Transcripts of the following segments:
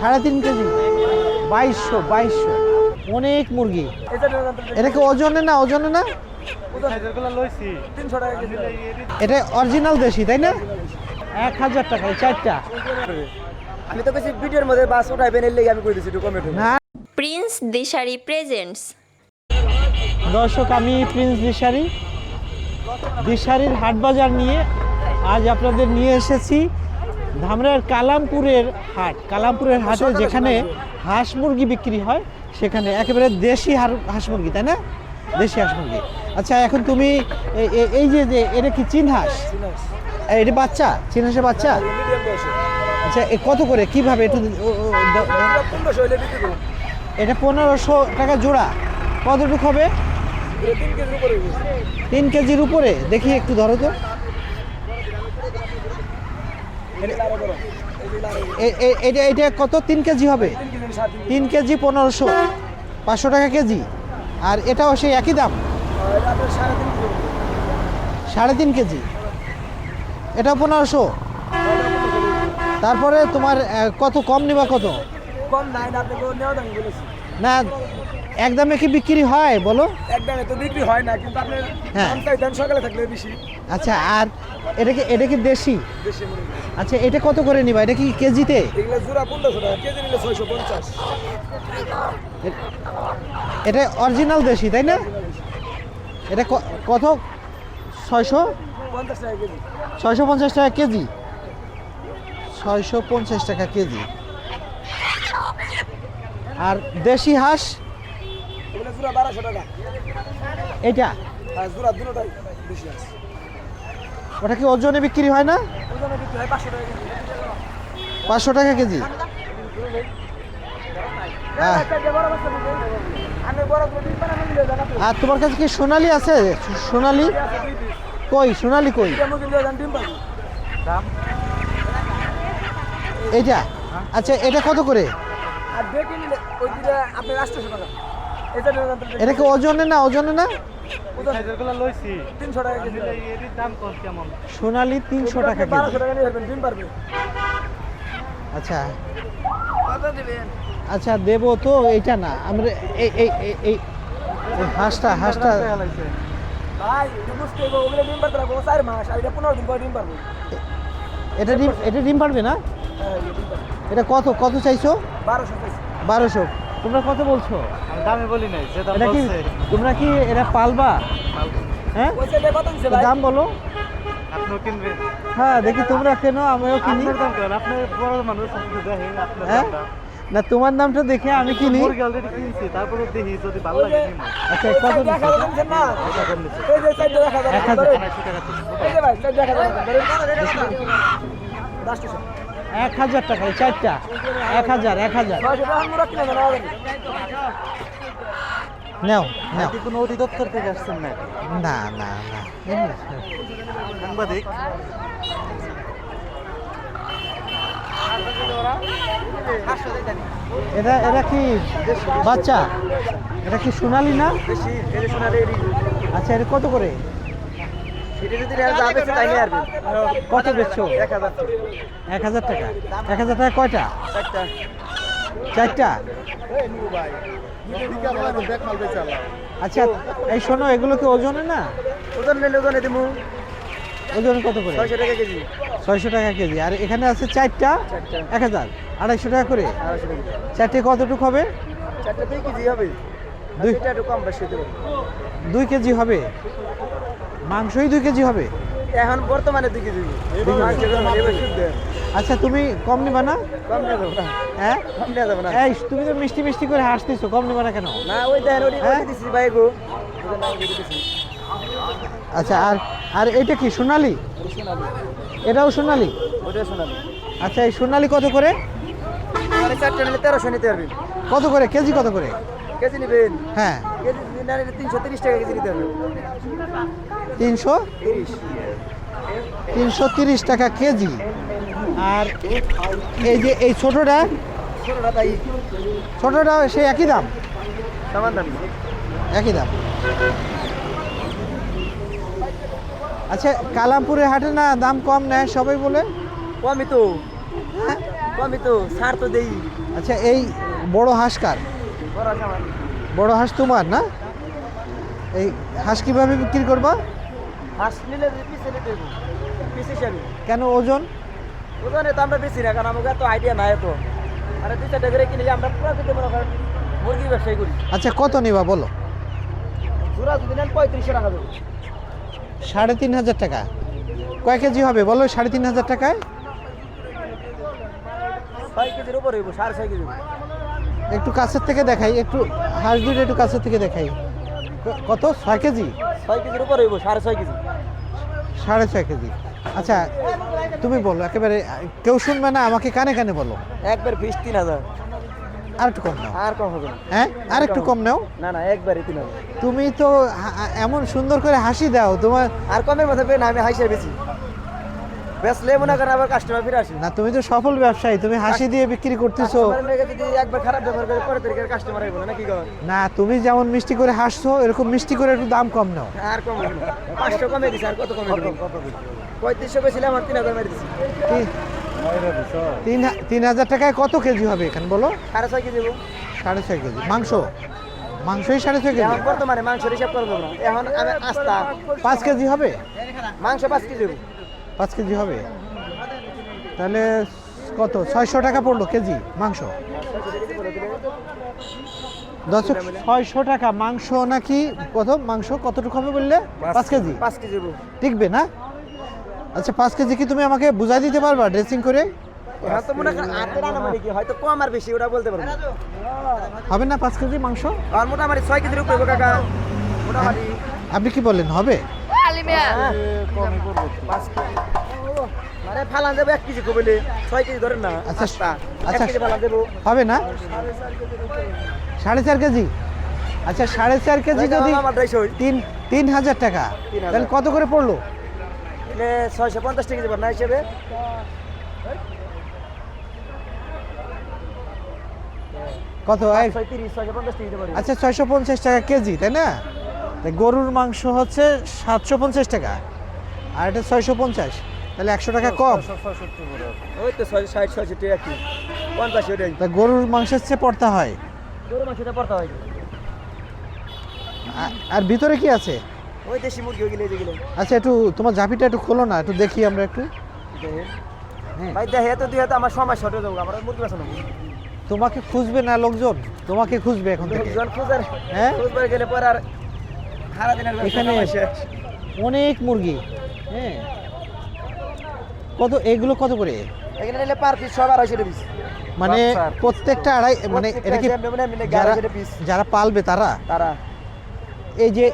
সাড়ে তিন কেজি। বাইশশো বাইশশো। অনেক মুরগি। এটা কি ওজনে না ওজনে না? তিনশো টাকা কেজি এটা অরিজিনাল দেশি তাই না? এক হাজার টাকা চারটা। আমি তো কিছু ভিডিওর মধ্যে বাস উঠাইবেন এর লেগে আমি কই দিছি একটু কমে না। Prince Dishari presents. দর্শক আমি প্রিন্স দিশারি। দিশারির হাট বাজার নিয়ে আজ আপনাদের নিয়ে এসেছি। ধামরার কালামপুরের হাট কালামপুরের হাটে যেখানে হাঁস মুরগি বিক্রি হয় সেখানে একেবারে দেশি হাঁস মুরগি তাই না? দেশি হাঁস মুরগি। আচ্ছা এখন তুমি এই যে যে এটা কি চীন হাঁস? এটা বাচ্চা? চীন হাঁসের বাচ্চা? আচ্ছা এ কত করে? কীভাবে একটু এটা পনেরোশো টাকা জোড়া। কতটুকু হবে। তিন কেজির উপরে। দেখি একটু ধরো তো এগুলো আরও বড়। এগুলো আরও বড়। এ- এ- এটা এটা কত? তিন কেজি হবে? তিন কেজি পনেরোশো। পাঁচশো টাকা কেজি। আর এটাও সেই একই দাম? এটা সাড়ে তিন কেজি। এটাও পনেরোশো। তারপরে তোমার কত? কম নিবা কত? কম না এক দামে কি বিক্রি হয় বলো? এক দামে তো বিক্রি হয় না কিন্তু আপনার হ্যাঁ। দাম সকালে থাকলে বেশি। আচ্ছা আর এটা কি এটা কি দেশি? আচ্ছা এটা কত করে নিবা? এটা কি কেজিতে? এগুলো জোড়া পনেরোশো টাকা কেজি নিলে ছয়শো পঞ্চাশ। এ- এটা অরিজিনাল দেশি তাই না? এটা কত? ছয়শো? পঞ্চাশ টাকা কেজি। ছয়শো পঞ্চাশ টাকা কেজি? ছয়শো পঞ্চাশ টাকা কেজি। আর দেশি হাঁস? জোড়া বারোশো টাকা। এটা আর জোড়া দুটোটাই বেশি আছে। ওটা কি ওজনে বিক্রি হয় না? ওজনে বিক্রি হয় পাঁচশো টাকা কেজি। পাঁচশো টাকা কেজি? হ্যাঁ। তো আর তোমার কাছে কি সোনালি আছে? সোনালি? কই সোনালি কই? এইটা? আচ্ছা এটা কত করে? আর দেখে নিলে ওই দিলে আপনি আটশোশো টাকা। এটা কি ওজনে না ওজনে না? সোনালি তিনশো টাকা আচ্ছা। আচ্ছা দেবো তো এইটা না। আমরা এই এই এই হাঁসটা হাঁসটা। ভাই এটা বুঝতে ওগুলো ডিম এটা পরে ডিম পারবে। এটা ডিম এটা ডিম পারবে না? হ্যাঁ এটা কত কত চাইছো? বারোশো বারোশো। তোমরা কত বলছো দামে বলি নাই যে দাম কি বলছে তোমরা কি এটা পালবা হ্যাঁ দাম বলো আপনিও কিনবেন হ্যাঁ দেখি তোমরা কেন আমিও কিনি আপনার দাম কেন আপনি বড় মানুষ আপনি দেখেন হ্যাঁ না তোমার দামটা দেখে আমি কিনি মুরগি অলরেডি কিনছি তারপরে দেখি যদি ভালো লাগে। আচ্ছা কত দিচ্ছেন না এই যে সাইডে এক হাজার এক হাজার। ধরেন। আড়াইশো টাকা এই যে ভাই। এক হাজার টাকা এই চারটা। এক হাজার এক হাজার। নাও নাও। কি কোনো অধিদপ্তর থেকে আসছেন না না না না। সাংবাদিক। এটা এটা কি বাচ্চা? এটা কি সোনালি না। আচ্ছা এটা কত করে? এটা যদি যা বেশি তাই নিয়ে কত বেচছো? এক হাজার টাকা। এক হাজার টাকা। এক হাজার টাকা কয়টা? চারটা। চারটা? আচ্ছা এই শোনো এগুলো কি ওজনে না? ওজন নিলে ওজনে দিমু। ওজন কত করে? ছয়শো টাকা কেজি। ছয়শো টাকা কেজি। আর এখানে আছে চারটা। এক হাজার। আড়াইশো টাকা করে? চারটে কতটুকু হবে? চারটা দুই কেজি হবে। দুই- কম বেশি দুই কেজি হবে? মাংসই দুই কেজি হবে? এখন বর্তমানে দুই কেজি। আচ্ছা তুমি কম নিবা না? কম না হ্যাঁ? কম নিয়ে যাব না। এই তুমি তো মিষ্টি মিষ্টি করে হাসতেছো কম নিবা না কেন? না ওই দেন ওই হ্যাঁ? দিছি ভাই গো আচ্ছা আর আর এটা কি সোনালি? ওটা এটাও সোনালি? ওটা শোনাবো আচ্ছা এই সোনালি কত করে? মানে চারটা নিলে তেরোশো নিতে পারবেন কত করে? কেজি কত করে? কেজি নেবেন? হ্যাঁ। কেজি তিনশো তিরিশ টাকা কেজি নিতে হবে। তিনশো? তিনশো তিরিশ টাকা কেজি। আর এই যে এই ছোটোটা ছোটোটা সেই একই দাম? দাম। একই দাম। আচ্ছা কালামপুরে হাটে না দাম কম নেয় সবাই বলে? কমই তো। হ্যাঁ? কমই তো সার তো দেই। আচ্ছা এই বড় হাঁস কার? বড় হাঁস তোমার না? এই হাঁস কীভাবে বিক্রি করবা? হাঁস নিলে পিসে নিতে দেবো পিস হিসাবে কেন ওজন? ওখানে তো আমরা বেশি না কারণ আমাকে এত আইডিয়া নাই তো। আরে দুই চারটা করে কিনে আমরা পুরো কিন্তু মনে করেন মুরগি ব্যবসায়ী করি। আচ্ছা কত নিবা বলো? জোড়া যদি নেন পঁয়ত্রিশশো টাকা দেবো। সাড়ে তিন হাজার টাকা। কয় কেজি হবে বলো সাড়ে তিন হাজার টাকায়? ছয় কেজির উপরে হইব সাড়ে ছয় কেজি একটু কাছের থেকে দেখাই একটু হাঁস দুটো একটু কাছের থেকে দেখাই। কত? ছয় কেজি? ছয় কেজির উপরে হইব সাড়ে ছয় কেজি। সাড়ে ছয় কেজি। আচ্ছা তুমি বলো একেবারে কেউ শুনবে না আমাকে কানে কানে বলো। একবার ফিস তিন হাজার। আর একটু কম নাও। আর কম হবে হ্যাঁ? আর একটু কম নাও। না না একবারই তিন হাজার। তুমি তো এমন সুন্দর করে হাসি দাও তোমার আর কমের মধ্যে পেয়ে না আমি হাসি বেশি। বেচলে মনে করেন আবার কাস্টমার ফিরে আসি। না তুমি তো সফল ব্যবসায়ী তুমি হাসি দিয়ে বিক্রি করতেছো। একবার খারাপ ব্যবহার করে পরে তরিকার কাস্টমার আইব না কি কর না তুমি যেমন মিষ্টি করে হাসছো এরকম মিষ্টি করে একটু দাম কম নাও। আর কম পাঁচশো কমে দিছে আর কত কমে দিবে? পঁয়ত্রিশশো বেছিলে আমার তিন হাজার মেরে দিছি। কি- তিন হা- তিন হাজার টাকায় কত কেজি হবে এখানে বলো? সাড়ে ছয় কেজি দেবো সাড়ে ছয় কেজি। মাংস? মাংসই সাড়ে ছয় কেজি? এখন বর্তমানে মাংসের হিসাব করব না। এখন আমি আস্তা পাঁচ কেজি হবে? মাংস পাঁচ কেজি দেবো পাঁচ কেজি হবে। তাহলে কত? ছয়শো টাকা পড়ল কেজি মাংস। দর্শক ছয়শো টাকা মাংস নাকি কত মাংস কতটুকু হবে বললে? পাঁচ কেজি। পাঁচ কেজি টিকবে না? আচ্ছা পাঁচ কেজি কি তুমি আমাকে বুঝাই দিতে পারবা ড্রেসিং করে। হবে না পাঁচ কেজি মাংস? আর মোটামুটি ছয় কেজির উপরে আপনি কি বলেন হবে? হ্যাঁ, পাঁচ কেজি ফালান দেবো এক কেজি কবলে ছয় কেজি ধরেন না আচ্ছা, আচ্ছা ফালান দেবো। হবে না? সাড়ে চার কেজি? আচ্ছা সাড়ে চার কেজি যদি তিন তিন হাজার টাকা তাহলে কত করে পড়ল? ছয়শো পঞ্চাশ কেজি না হিসেবে। কত? আচ্ছা ছয়শো পঞ্চাশ টাকা কেজি তাই না? গরুর মাংস হচ্ছে সাতশো পঞ্চাশ টাকা আর এটা ছয়শো পঞ্চাশ। তাহলে একশো টাকা কম। ওই তো ছয় ষাট ছয়ষট্টি একই পঞ্চাশ তা গরুর মাংসের চেয়ে পড়তে হয়। গরু মাংসটা পড়তে হয়। আর ভিতরে কি আছে? ওই দেশি মুরগি গেলে আচ্ছা একটু তোমার ঝাঁপিটা একটু খোলো না একটু দেখি আমরা একটু। হ্যাঁ। ভাই দেখে তো দুই হাতে আমার সময় শর্টে যাব আমার মুরগি বাঁচানো তোমাকে খুঁজবে না লোকজন? তোমাকে খুঁজবে এখন থেকে। লোকজন হ্যাঁ? খুঁজবার গেলে পরে আর এখানে অনেক মুরগি হ্যাঁ। কত এগুলো কত করে? এখানে নিলে পার পিস সব আড়াইশো পিস মানে প্রত্যেকটা আড়াই মানে এটা কি যারা যারা পালবে তারা? তারা। এই যে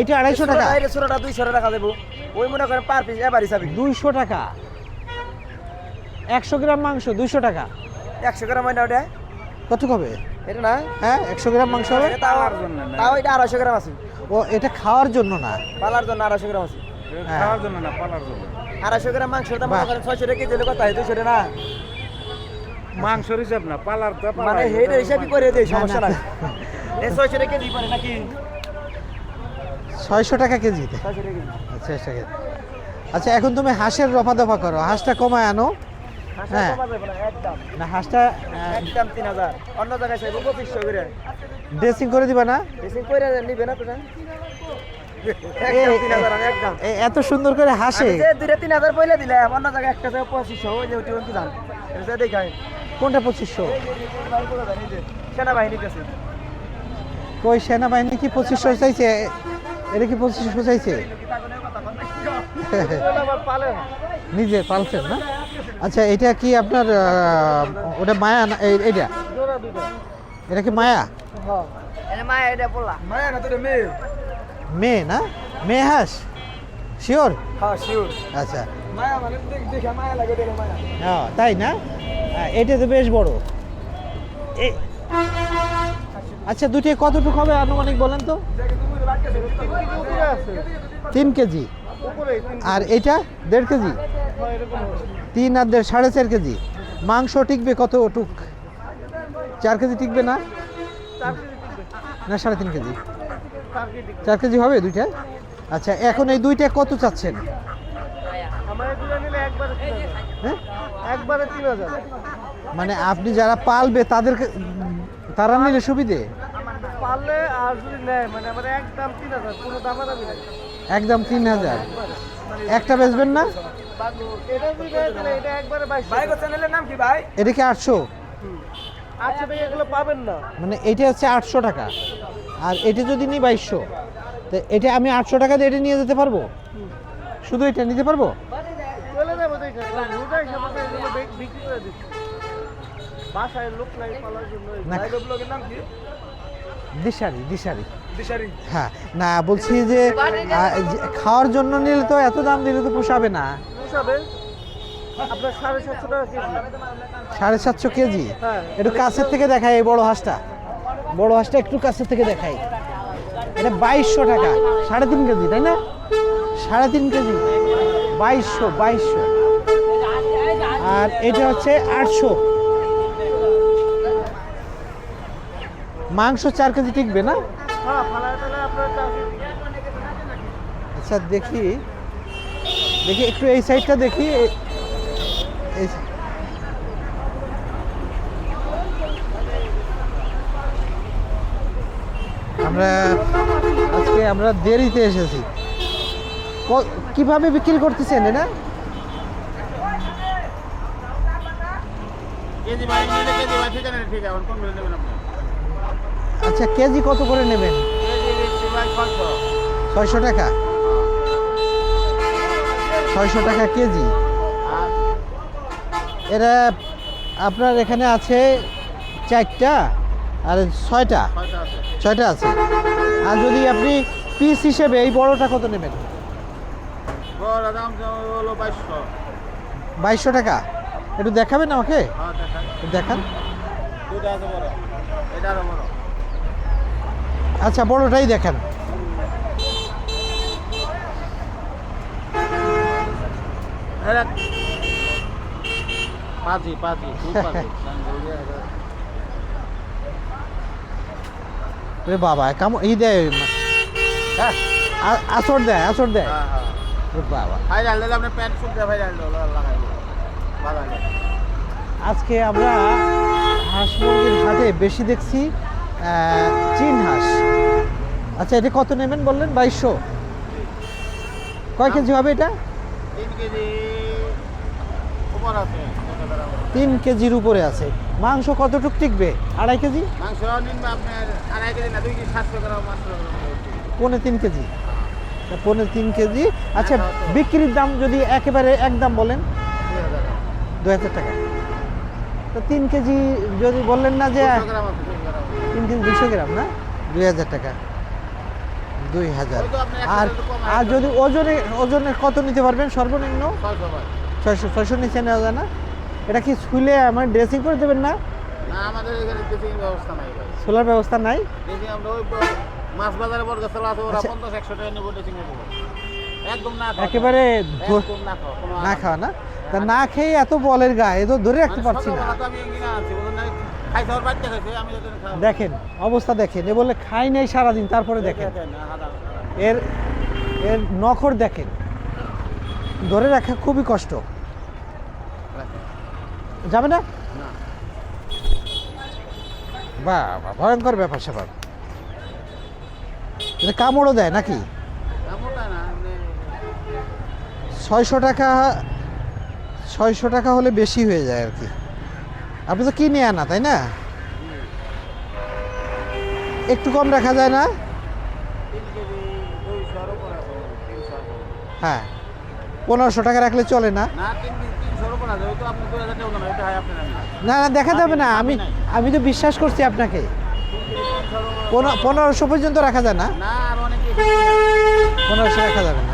এটা আড়াইশো টাকা? ষোলোটা দুইশো টাকা দেবো। ওই মনে করেন পার পিস এবার হিসাবে। দুইশো টাকা। একশো গ্রাম মাংস দুইশো টাকা। একশো গ্রাম হয় না ওটা। কত হবে এটা না? হ্যাঁ একশো গ্রাম মাংস হবে তাও তাও এটা আড়াইশো গ্রাম আছে। ও এটা খাওয়ার জন্য না? পালার জন্য আড়াইশো গ্রাম আছে। হ্যাঁ। আড়াইশো গ্রাম মাংস দাম। মনে ছয়শো টাকা কেজি কত হয় দুইশো না? মাংসর হিসাব না পালার তো মানে হেড হিসাবই করে দেয় না, সমস্যা না, এই ছয়শো টাকা কেজি পড়ে নাকি? ছয়শো টাকা কেজিতে? ছয়শো টাকা কেজি। আচ্ছা আচ্ছা আচ্ছা এখন তুমি হাঁসের রফা দফা করো। হাঁসটা কমায় আনো। হ্যাঁ। না, একদম হাঁসটা একদম তিন হাজার অন্য জায়গায় চাইব পঁচিশশো করে ড্রেসিং করে দিবা না করে নিবে এ- এত সুন্দর করে হাসে যে তিন হাজার পয়লা দিলাম অন্য জায়গায় একটা পঁচিশশো ওই যে ওটি দাম এটা দেখাই কোনটা পঁচিশশো সেনাবাহিনী কাছে কই সেনাবাহিনী কি পঁচিশশো চাইছে এটা কি পঁচিশশো চাইছে নিজে পালছেন না আচ্ছা এটা কি আপনার ওটা মায়া না এই- এইটা? এটা কি মায়া? হ্যাঁ এটা মায়া এটা না তোর মেয়ে। হাঁস? শিওর? হ্যাঁ শিওর। আচ্ছা। মায়া মানে দেখ দেখে মায়া লাগে দেখে মায়া। হ্যাঁ তাই না? হ্যাঁ, এটা তো বেশ বড়। আচ্ছা দুটি কতটুকু হবে আনুমানিক বলেন তো? তিন কেজি। আর এটা দেড় কেজি? তিন আর দেড়, সাড়ে চার কেজি। মাংস টিকবে কত টুক? চার কেজি টিকবে না? না, সাড়ে তিন কেজি। চার কেজি হবে দুইটা? আচ্ছা এখন এই দুইটা কত চাচ্ছেন? হ্যাঁ? মানে আপনি যারা পালবে তাদেরকে তারা নিলে সুবিধে? একদম তিন হাজার একদম তিন হাজার। একটা বেচবেন না? এটা যদি নেয় তাহলে এটা একবারে বাইশ ভাই চ্যানেলের নাম কি ভাই? এটা কি আটশো? আটশো টাকা এগুলো পাবেন না। মানে এটা হচ্ছে আটশো টাকা। আর এটা যদি নিই বাইশশো তো এটা আমি আটশো টাকা দিয়ে এটা নিয়ে যেতে পারব? শুধু এটা নিতে পারব? দিশারি দিশারি। দিশারি। হ্যাঁ। না বলছি যে যে খাওয়ার জন্য নিলে তো এত দাম দিলে তো পোষাবে না। হিসাবে আপনার সাড়ে সাতশো টাকা কেজি। সাড়ে সাতশো কেজি? হ্যাঁ। একটু কাছের থেকে দেখাই এই বড় হাঁসটা। বড় হাঁসটা একটু কাছের থেকে দেখাই। এটা বাইশশো টাকা। সাড়ে তিন কেজি তাই না? সাড়ে তিন কেজি। বাইশশো বাইশশো। আর এটা হচ্ছে আটশো। মাংস চার কেজি টিকবে না? হ্যাঁ আচ্ছা দেখি। দেখি একটু এই সাইডটা দেখি। আমরা আজকে আমরা দেরিতে এসেছি। কীভাবে বিক্রি করতেছেন এটা আচ্ছা কেজি কত করে নেবেন? ছয়শো টাকা। ছয়শো টাকা কেজি। আর এরা আপনার এখানে আছে চারটা আর ছয়টা। ছয়টা আছে। আর যদি আপনি পিস হিসেবে এই বড়টা কত নেবেন? বাইশশো টাকা। একটু দেখাবেন আমাকে? দেখান। আচ্ছা বড়টাই দেখান। খুব পাঁচি রে বাবা কাম ই হ্যাঁ আ- আসর দেয় আসর দেয় হ্যাঁ হ্যাঁ। রে বাবা। ভাই ডাল দিলে আপনি প্যান্ট শুনতে ভাই ডাল আজকে আমরা হাঁস মুরগির হাটে বেশি দেখছি চীন হাঁস। আচ্ছা এটা কত নেবেন বললেন? বাইশশো। কয় কেজি হবে এটা? তিন কেজির উপরে আছে। মাংস কতটুক টিকবে? আড়াই কেজি? পৌনে তিন কেজি? পৌনে তিন কেজি। আচ্ছা বিক্রির দাম যদি একেবারে একদম বলেন? দু হাজার টাকা। তো তিন কেজি যদি বললেন না যে তিন কেজি দুশো গ্রাম না? দুই হাজার টাকা। দুই হাজার। আর আর যদি ওজনে ওজনে কত নিতে পারবেন সর্বনিম্ন? ছয়শো ছয়শো নিচে নেওয়া যায় না? এটা কি ছুলে আমার ড্রেসিং করে দেবেন না? না আমাদের এখানে ড্রেসিং ব্যবস্থা নাই ভাই। সোলার ব্যবস্থা নাই? মাছ বাজারে বড় গাছ আছে ওরা আচ্ছা। পঞ্চাশ একশো টাকা নেব ড্রেসিং একদম না একেবারে না খাওয়া না তা না খেয়ে এত বলের গায়ে তো ধরে রাখতে মানে পারছি না। দেখেন অবস্থা দেখেন এ বলে খাই নাই সারাদিন তারপরে দেখেন। এর এর নখর দেখেন। ধরে রাখা খুবই কষ্ট। যাবে না? বাহ, ভয়ঙ্কর ব্যাপার স্যাপার। এটা কামড়ও দেয় নাকি? মানে ছয়শো টাকা ছয়শো টাকা হলে বেশি হয়ে যায় আর কি। আপনি তো কিনে আনা তাই না? একটু কম রাখা যায় না? হ্যাঁ পনেরোশো টাকা রাখলে চলে না? না না দেখা যাবে না আমি আমি তো বিশ্বাস করছি আপনাকে। পনেরো- পনেরোশো পর্যন্ত রাখা যায় না। পনেরোশো রাখা যাবে না।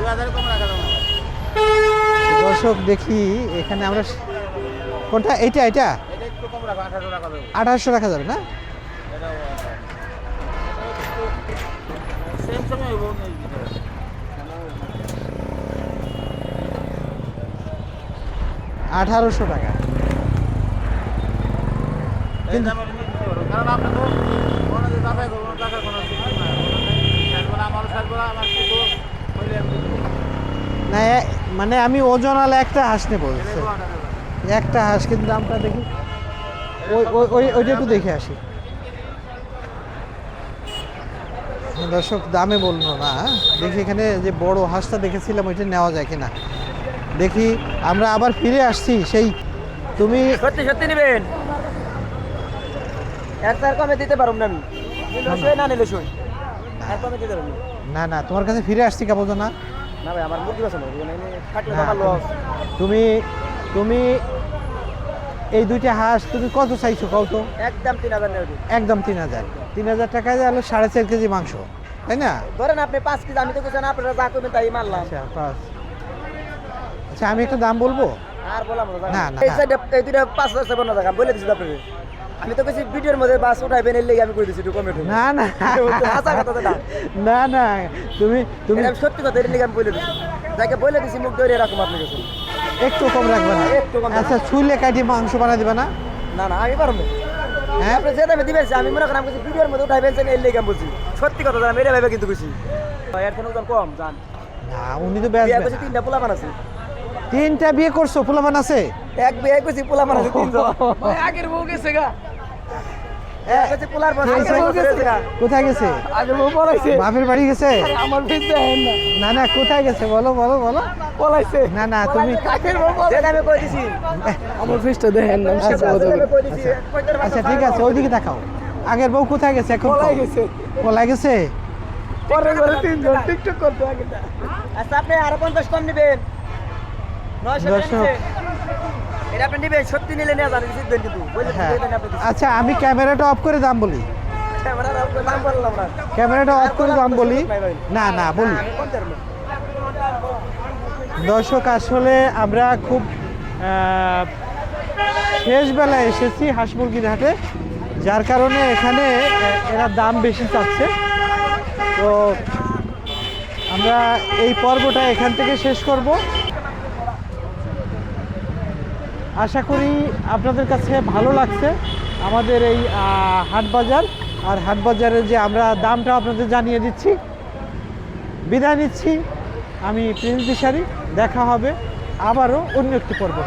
দর্শক দেখি এখানে আমরা কোনটা? এইটা এটা এটা আঠারোশো রাখা যাবে না? আঠারোশো টাকা। না, মানে আমি ওজন আলা একটা হাঁস নেব। একটা হাঁস কিন্তু দামটা দেখি। ওইটা একটু দেখে আসি। দর্শক দামে বলল না দেখি এখানে যে বড় হাঁসটা দেখেছিলাম ওইটা নেওয়া যায় কিনা। দেখি আমরা আবার ফিরে আসছি সেই তুমি সত্যি সত্যি নেবেন। তার কমে দিতে পারুম না আমি। না নিলে সই আর কমে দিতে পারুম না। না না তোমার কাছে ফিরে আসছি কেবল না? না ভাই আমার মুরগি পছন্দ কাটলে না, আমার লস তুমি তুমি এই দুইটা হাঁস তুমি কত চাইছো কত একদম তিন হাজার একদম তিন হাজার। তিন হাজার টাকায় হলো সাড়ে চার কেজি মাংস তাই না? ধরেন আপনি পাঁচ কেজি আমি তো কিছু না আপনারা যা করবেন তাই মারলাম আচ্ছা পাঁচ। আচ্ছা আমি একটা দাম বলব? আর বললাম না, না, এই। সাইডে এই দুইটা পাঁচ হাজার সেভেন হাজার বলে দিচ্ছি আপনাকে আমি তো কিছু ভিডিওর মধ্যে বাস উঠাইবেন এর লেগে আমি কই দিচ্ছি একটু কমে না না। হাসা কথা না। না না। তুমি তুমি সত্যি কথা এর লেগে আমি বলে দিচ্ছি যাকে বলে দিচ্ছি মুখ ধরে এরকম আপনি কাছে একটু কম রাখবে না। একটু কম। আচ্ছা ছুইলে কাটি মাংস বানা দিবে না? না না আমি পারব। না। হ্যাঁ? আপনি যে দামে দিবেন আমি মনে করেন আমি কিছু ভিডিওর মধ্যে উঠাইবেন এর লেগে আমি বলছি। সত্যি কথা জানাম এটা ভাবে কিন্তু খুশি। এর থেকে ওজন কম জান। না উনি তো বিয়া করছি তিনটা পোলা বানাছি তিনটা বিয়ে করছ পোলাপান আছে? এক বিয়ে করছি পোলা বানাছি তিনজন। আগের বউ গেছে গা। কোথায় গেছে? বাপের বাড়ি গেছে? না। না না কোথায় গেছে? বলো বলো বলো। পলাইছে। না না তুমি আগের বউ যেটা আমি কই দিছি? আমার ফিসটা দেখেন আচ্ছা, দিছি আচ্ছা ঠিক আছে ওইদিকে দেখাও। আগের বউ কোথায় গেছে এখন পলাই গেছে। পলাই গেছে? পরে করে তিনজন টিকটক করতে আগে আচ্ছা আপনি আরও পঞ্চাশ কম নেবেন। নয়শো টাকা দর্শক। নিচে। এটা আপনি নেবেন সত্যি নিলে নেওয়া জানেন জিতবেন কিন্তু। হ্যাঁ। আচ্ছা আমি ক্যামেরাটা অফ করে দাম বলি। ক্যামেরাটা অফ করে দাম বলি। না না বলি এ? দর্শক আসলে আমরা খুব আহ, শেষ বেলায় এসেছি হাঁস মুরগির হাটে যার কারণে এখানে এরা দাম বেশি চাচ্ছে। তো আমরা এই পর্বটা এখান থেকে শেষ করব। আশা করি আপনাদের কাছে ভালো লাগছে আমাদের এই হাটবাজার। হাট বাজার আর হাট বাজারের যে আমরা দামটা আপনাদের জানিয়ে দিচ্ছি। বিদায় নিচ্ছি। আমি প্রিন্স দিশারি। দেখা হবে আবারও অন্য একটি পর্ব।